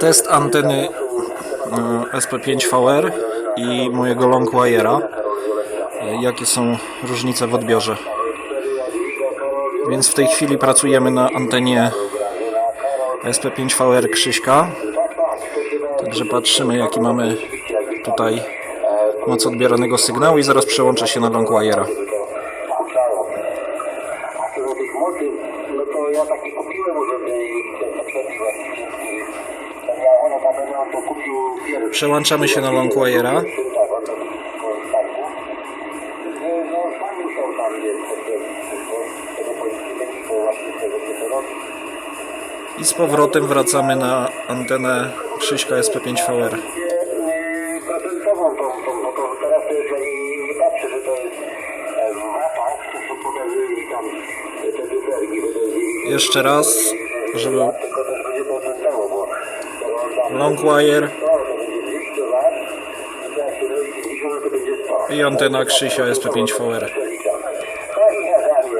Test anteny e, SP5VR i mojego Longwire'a. E, Jakie są różnice w odbiorze? Więc w tej chwili pracujemy na antenie SP5VR Krzyśka. Także patrzymy jaki mamy tutaj moc odbieranego sygnału i zaraz przełączę się na Longwire'a. A co do tych mocy, no to ja takie kupiłem urządzenie tego co to robi. I z powrotem wracamy na antenę Krzyśka SP5VR. Yy, procentową tą, tą, bo to teraz to jest, ja nie, nie patrzę, że to jest e, w watach, to są pokazuje tam e, te cyferki, bo to jest 90. Jeszcze raz, żeby Tylko też będzie procentowo, bo bo on tam Longwire 100, to będzie 200 wat, no to jak się robi 50, to będzie 100. i antena Krzysia SP5VR. Przeliczamy.